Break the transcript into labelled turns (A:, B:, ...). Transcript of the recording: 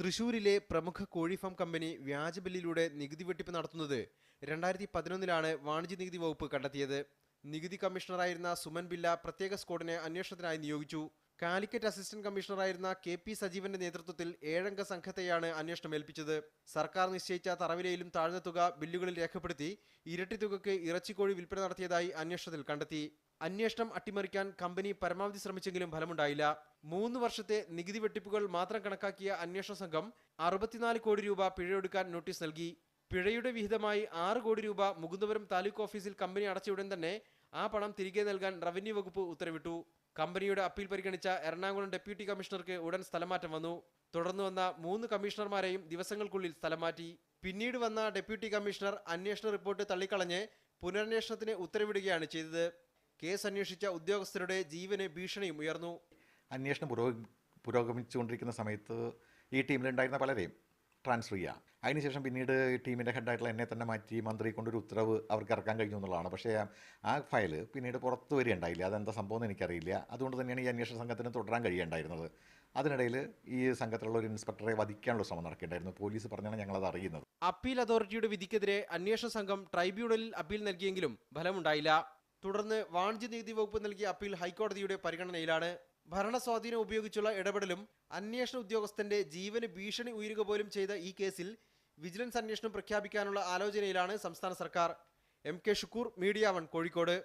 A: തൃശൂരിലെ പ്രമുഖ കോഴിഫാം കമ്പനി വ്യാജ ബില്ലിലൂടെ നികുതി വെട്ടിപ്പ് നടത്തുന്നത് രണ്ടായിരത്തി പതിനൊന്നിലാണ് വാണിജ്യ നികുതി വകുപ്പ് കണ്ടെത്തിയത്. നികുതി കമ്മീഷണറായിരുന്ന സുമൻ ബില്ല പ്രത്യേക സ്ക്വാഡിനെ അന്വേഷണത്തിനായി നിയോഗിച്ചു. കാലിക്കറ്റ് അസിസ്റ്റന്റ് കമ്മീഷണറായിരുന്ന കെ പി സജീവന്റെ നേതൃത്വത്തിൽ ഏഴംഗ സംഘത്തെയാണ് അന്വേഷണം ഏൽപ്പിച്ചത്. സർക്കാർ നിശ്ചയിച്ച തറവിലയിലും താഴ്ന്ന തുക ബില്ലുകളിൽ രേഖപ്പെടുത്തി ഇരട്ടി തുകയ്ക്ക് ഇറച്ചിക്കോഴി വിൽപ്പന നടത്തിയതായി അന്വേഷണത്തിൽ കണ്ടെത്തി. അന്വേഷണം അട്ടിമറിക്കാൻ കമ്പനി പരമാവധി ശ്രമിച്ചെങ്കിലും ഫലമുണ്ടായില്ല. മൂന്ന് വർഷത്തെ നികുതി വെട്ടിപ്പുകൾ മാത്രം കണക്കാക്കിയ അന്വേഷണ സംഘം അറുപത്തിനാല് കോടി രൂപ പിഴയൊടുക്കാൻ നോട്ടീസ് നൽകി. പിഴയുടെ വിഹിതമായി ആറ് കോടി രൂപ മുകുന്ദപുരം താലൂക്ക് ഓഫീസിൽ കമ്പനി അടച്ചയുടൻ തന്നെ ആ പണം തിരികെ നൽകാൻ റവന്യൂ വകുപ്പ് ഉത്തരവിട്ടു. കമ്പനിയുടെ അപ്പീൽ പരിഗണിച്ച എറണാകുളം ഡെപ്യൂട്ടി കമ്മീഷണർക്ക് ഉടൻ സ്ഥലമാറ്റം വന്നു. തുടർന്ന് വന്ന മൂന്ന് കമ്മീഷണർമാരെയും ദിവസങ്ങൾക്കുള്ളിൽ സ്ഥലമാറ്റി. പിന്നീട് വന്ന ഡെപ്യൂട്ടി കമ്മീഷണർ അന്വേഷണ റിപ്പോർട്ട് തള്ളിക്കളഞ്ഞ് പുനരന്വേഷണത്തിന് ഉത്തരവിടുകയാണ് ചെയ്തത്. കേസ് അന്വേഷിച്ച ഉദ്യോഗസ്ഥരുടെ ജീവന് ഭീഷണിയും ഉയർന്നു.
B: അന്വേഷണം പുരോഗ പുരോഗമിച്ചുകൊണ്ടിരിക്കുന്ന സമയത്ത് ഈ ടീമിലുണ്ടായിരുന്ന പലരെയും ട്രാൻസ്ഫർ ചെയ്യുക അതിനുശേഷം പിന്നീട് ഈ ടീമിന്റെ ഹെഡായിട്ടുള്ള എന്നെ തന്നെ മാറ്റി മന്ത്രി കൊണ്ടൊരു ഉത്തരവ് അവർക്ക് ഇറക്കാൻ കഴിഞ്ഞു എന്നുള്ളതാണ്. പക്ഷേ ആ ഫയൽ പിന്നീട് പുറത്ത് വരികയുണ്ടായില്ല. അതെന്താ സംഭവം എന്ന് എനിക്കറിയില്ല. അതുകൊണ്ട് തന്നെയാണ് ഈ അന്വേഷണ സംഘത്തിന് തുടരാൻ കഴിയുണ്ടായിരുന്നത്. അതിനിടയിൽ ഈ സംഘത്തിലുള്ള ഒരു ഇൻസ്പെക്ടറെ വധിക്കാനുള്ള ശ്രമം നടക്കേണ്ടായിരുന്നു. പോലീസ് പറഞ്ഞാണ് ഞങ്ങളത് അറിയുന്നത്.
A: അപ്പീൽ അതോറിറ്റിയുടെ വിധിക്കെതിരെ അന്വേഷണ സംഘം ട്രൈബ്യൂണലിൽ അപ്പീൽ നൽകിയെങ്കിലും ഫലമുണ്ടായില്ല. തുടർന്ന് വാണിജ്യ നീതി വകുപ്പ് നൽകിയ അപ്പീൽ ഹൈക്കോടതിയുടെ പരിഗണനയിലാണ്. ഭരണ സ്വാധീനം ഉപയോഗിച്ചുള്ള ഇടപെടലും അന്വേഷണ ഉദ്യോഗസ്ഥന്റെ ജീവന് ഭീഷണി ഉയരുക പോലും ചെയ്ത ഈ കേസിൽ വിജിലൻസ് അന്വേഷണം പ്രഖ്യാപിക്കാനുള്ള ആലോചനയിലാണ് സംസ്ഥാന സർക്കാർ. M K Shukoor media one Kozhikode.